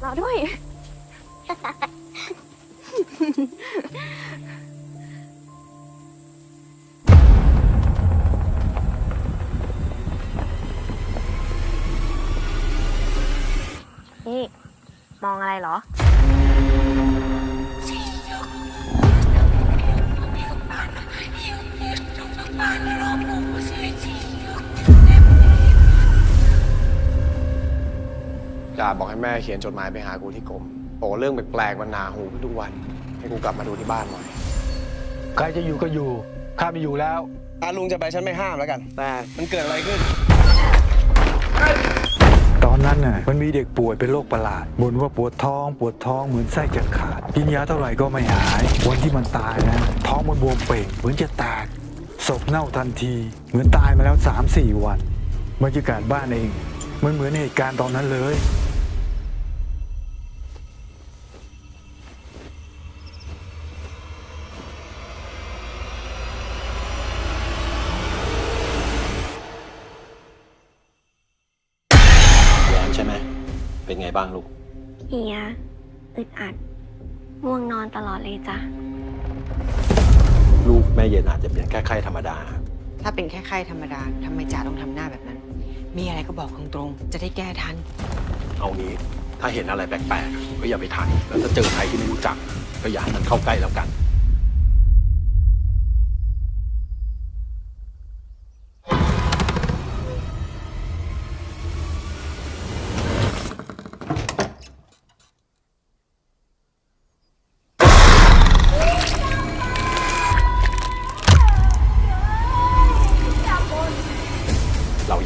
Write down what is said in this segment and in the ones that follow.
เราด้วย นี่ มองอะไรเหรอ จ่าบอกให้แม่เขียนจดหมายไปหากูที่กรมบอกว่าเรื่องแปลกๆมันหนาหูขึ้นทุกวัน ให้กูกลับมาดูที่บ้านหน่อยใครจะอยู่ก็อยู่ ข้าไม่อยู่แล้ว อาลุงจะไปฉันไม่ห้ามแล้วกัน แต่มันเกิดอะไรขึ้น ตอนนั้นน่ะมันมีเด็กป่วยเป็นโรคประหลาดบ่นว่าปวดท้องปวดท้องเหมือนไส้จะขาดกินยาเท่าไหร่ก็ไม่หาย วันที่มันตายนะ ท้องมันบวมเป่งเหมือนจะแตกศพเน่าทันที เหมือนตายมาแล้ว3าสี่วันบรรยากาศบ้านเอง มันเหมือนเหตุการณ์ตอนนั้นเลย แย้มใช่ไหม เป็นไงบ้างลูก เฮียอึดอัดง่วงนอนตลอดเลยจ้ะ ลูกแม่เย็นอาจจะเป็นแค่ไข้ธรรมดา ถ้าเป็นแค่ไข้ธรรมดาทำไมจ่าต้องทำหน้าแบบนั้น มีอะไรก็บอกตรงๆ จะได้แก้ทัน เอางี้ถ้าเห็นอะไรแปลกๆก็อย่าไปทันแล้วถ้าเจอใครที่ไม่รู้จัก ก็อย่าให้มันเข้าใกล้แล้วกัน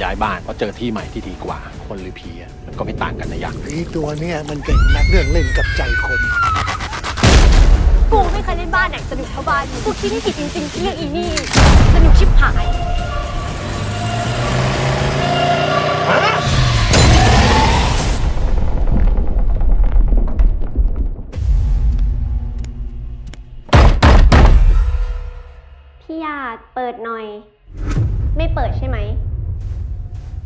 ย้ายบ้านเพราะเจอที่ใหม่ที่ดีกว่า คนหรือผีอะมันก็ไม่ต่างกันนะยักษ์ผีตัวเนี้ยมันเก่งนักเรื่องเล่นกับใจคน กูไม่เคยเล่นบ้านไหนสนุกเท่าบ้านนี้กูคิดไม่ผิดจริงๆที่เลือกอีนี่ สนุกชิบหาย พี่หยาดเปิดหน่อย ไม่เปิดใช่ไหม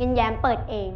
ยินแย้มเปิดเอง